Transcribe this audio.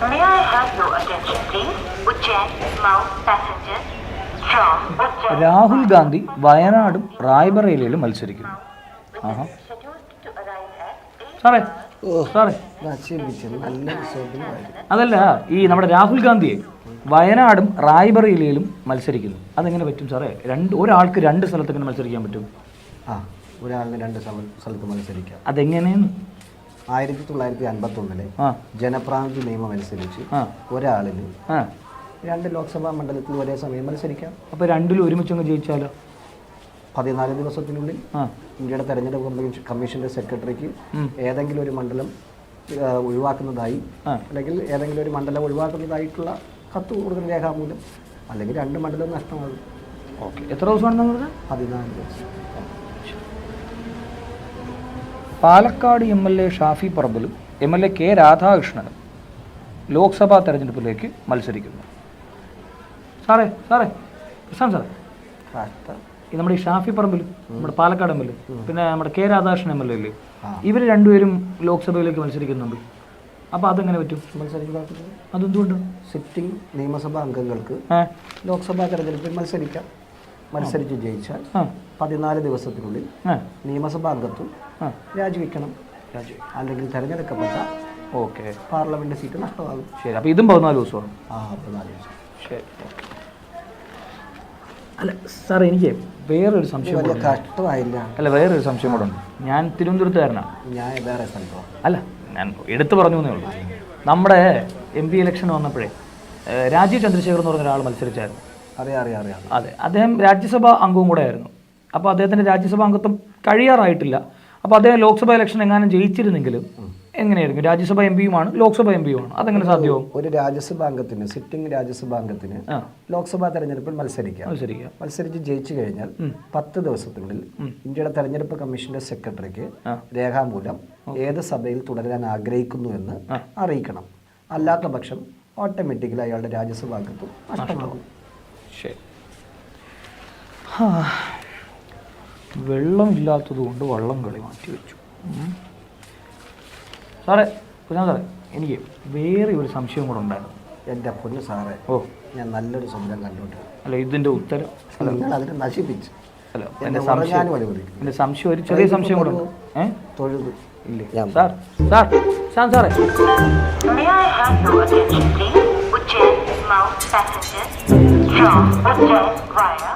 May I have your attention, please? Ujjain, Mount passengers. Rahul Gandhi വയനാടും റായ്ബറേലിയിലും മത്സരിക്കുന്നു. ആഹാ. Scheduled to arrive at 8 സാറേ. അതല്ല ഈ നമ്മുടെ രാഹുൽ ഗാന്ധിയെ വയനാടും റായ്ബറേലിയിലും മത്സരിക്കുന്നു. അതെങ്ങനെ പറ്റും സാറേ? രണ്ട് ഒരാൾക്ക് രണ്ട് സ്ഥലത്ത് എങ്ങനെ മത്സരിക്കാൻ പറ്റും? ആ ഒരാളിന് രണ്ട് സ്ഥലത്ത് മത്സരിക്കാം. അതെങ്ങനെയെന്ന്? ആയിരത്തി തൊള്ളായിരത്തി അൻപത്തി ഒന്നിലെ ജനപ്രാതിനിധി നിയമം അനുസരിച്ച് ഒരാളിന് രണ്ട് ലോക്സഭാ മണ്ഡലത്തിൽ ഒരേ സമയം മത്സരിക്കാം. അപ്പൊ രണ്ടിലും ഒരുമിച്ച് ജയിച്ചാലോ? പതിനാല് ദിവസത്തിനുള്ളിൽ ഇന്ത്യയുടെ തെരഞ്ഞെടുപ്പ് കമ്മീഷന്റെ സെക്രട്ടറിക്ക് ഏതെങ്കിലും ഒരു മണ്ഡലം ഒഴിവാക്കുന്നതായി അല്ലെങ്കിൽ ഏതെങ്കിലും ഒരു മണ്ഡലം ഒഴിവാക്കുന്നതായിട്ടുള്ള കത്ത് കൂടുതൽ രേഖാമൂലം അല്ലെങ്കിൽ രണ്ട് മണ്ഡലം നഷ്ടമാകും. ഓക്കെ. എത്ര ദിവസമാണ് പതിനാല് ദിവസം. Palakkad M L A Shafi പറമ്പലും M L A K രാധാകൃഷ്ണനും ലോക്സഭാ തെരഞ്ഞെടുപ്പിലേക്ക് മത്സരിക്കുന്നു. സാറേ സാറേ പ്രശാന്ത് സാറേ. നമ്മുടെ ഈ ഷാഫി പറമ്പിൽ നമ്മുടെ പാലക്കാട് എം എൽ എ പിന്നെ നമ്മുടെ K Radhakrishnan M L A അല്ലേ? ഇവർ രണ്ടുപേരും ലോക്സഭയിലേക്ക് മത്സരിക്കുന്നുണ്ട്. അപ്പോൾ അതെങ്ങനെ പറ്റും? മത്സരിക്കുക അതെന്തുകൊണ്ട്? സിറ്റിംഗ് നിയമസഭാ അംഗങ്ങൾക്ക് ലോക്സഭാ തെരഞ്ഞെടുപ്പിൽ മത്സരിക്കാം. മത്സരിച്ച് ജയിച്ചാൽ പതിനാല് ദിവസത്തിനുള്ളിൽ നിയമസഭാ അംഗത്വം രാജിവെക്കണം. രാജു അല്ലെങ്കിൽ തെരഞ്ഞെടുക്കപ്പെട്ട ഓക്കെ. പാർലമെന്റ് സീറ്റ് നഷ്ടമാകും. ശരി അപ്പോൾ ഇതും പതിനാല് ദിവസമാണ്. ആ പതിനാല് ദിവസം. ശരി അല്ല സാർ എനിക്ക് വേറൊരു സംശയം വലിയ കഷ്ടമായില്ല. അല്ല വേറൊരു സംശയം കൂടെ ഉണ്ട്. ഞാൻ തിരുവനന്തപുരത്തുകാരനാണ് ഞാൻ വേറെ സ്ഥലത്തോ. അല്ല ഞാൻ എടുത്തു പറഞ്ഞു എന്നേ ഉള്ളൂ. നമ്മുടെ എം പി ഇലക്ഷൻ വന്നപ്പോഴേ രാജീവ് ചന്ദ്രശേഖർ എന്ന് പറഞ്ഞ ഒരാൾ മത്സരിച്ചായിരുന്നു. അറിയാം അറിയാം അറിയാം. അതെ അദ്ദേഹം രാജ്യസഭാ അംഗവും കൂടെ ആയിരുന്നു. അപ്പോൾ അദ്ദേഹത്തിന്റെ രാജ്യസഭാ അംഗത്വം കഴിയാറായിട്ടില്ല. അപ്പോൾ അദ്ദേഹം ലോക്സഭാ ഇലക്ഷൻ എങ്ങാനും ജയിച്ചിരുന്നെങ്കിലും എങ്ങനെയായിരിക്കും? രാജ്യസഭ എം പിയുമാണ് ലോക്സഭ എം പിയുമാണ്. അതെങ്ങനെ സാധ്യമാവും? ഒരു രാജ്യസഭാ അംഗത്തിന് സിറ്റിംഗ് രാജ്യസഭാ അംഗത്തിന് ലോക്സഭാ തെരഞ്ഞെടുപ്പിൽ മത്സരിക്കാം. മത്സരിക്കാം. മത്സരിച്ച് ജയിച്ചു കഴിഞ്ഞാൽ പത്ത് ദിവസത്തിനുള്ളിൽ ഇന്ത്യയുടെ തെരഞ്ഞെടുപ്പ് കമ്മീഷന്റെ സെക്രട്ടറിക്ക് രേഖാമൂലം ഏത് സഭയിൽ തുടരാൻ ആഗ്രഹിക്കുന്നു എന്ന് അറിയിക്കണം. അല്ലാത്ത പക്ഷം ഓട്ടോമാറ്റിക്കലി അയാളുടെ രാജ്യസഭാ അംഗത്വം നഷ്ടമാകും ശരി. ഹാ. വെള്ളമില്ലാത്തത് കൊണ്ട് വള്ളം കളി മാറ്റി വെച്ചു. സാറേ കുഞ്ഞാ സാറേ എനിക്ക് വേറെ ഒരു സംശയം കൂടെ ഉണ്ടായിരുന്നു. എന്റെ പൊന്നു സാറേ ഓ. ഞാൻ നല്ലൊരു സ്വപ്നം കണ്ടുപിടിച്ചു അല്ല ഇതിന്റെ ഉത്തരം? നിങ്ങൾ അതിനെ നശിപ്പിച്ചു. അല്ല എന്റെ സംശയം എന്റെ സംശയം ഒരു ചെറിയ സംശയം കൂടെ ഏ? തൊഴുതു. ഇല്ലേ. സാർ സാർ സാർ സാറേ. Mount passengers from Ujjain via